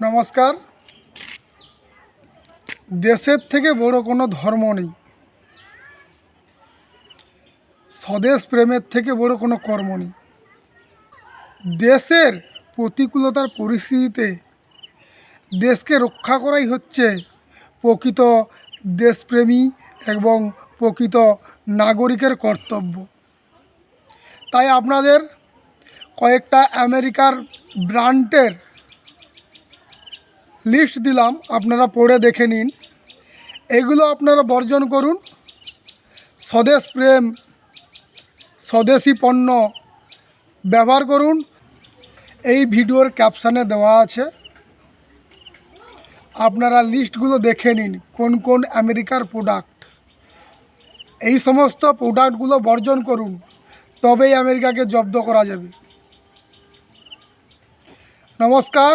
নমস্কার। দেশের থেকে বড় কোনো ধর্ম নেই। স্বদেশ প্রেমের থেকে বড় কোনো কর্ম নেই। দেশের প্রতিকূলতার পরিস্থিতিতে দেশকে রক্ষা করাই হচ্ছে প্রকৃত দেশপ্রেমী এবং প্রকৃত নাগরিকের কর্তব্য। তাই আপনাদের কয়েকটা আমেরিকার ব্রান্ডের লিস্ট দিলাম, আপনারা পড়ে দেখে নিন। এগুলো আপনারা বর্জন করুন। স্বদেশ প্রেম, স্বদেশি পণ্য ব্যবহার করুন। এই ভিডিওর ক্যাপশানে দেওয়া আছে। আপনারা লিস্টগুলো দেখে নিন, কোন কোন আমেরিকার প্রোডাক্ট এই সমস্ত প্রোডাক্টগুলো বর্জন করুন, তবেই আমেরিকাকে জব্দ করা যাবে। নমস্কার।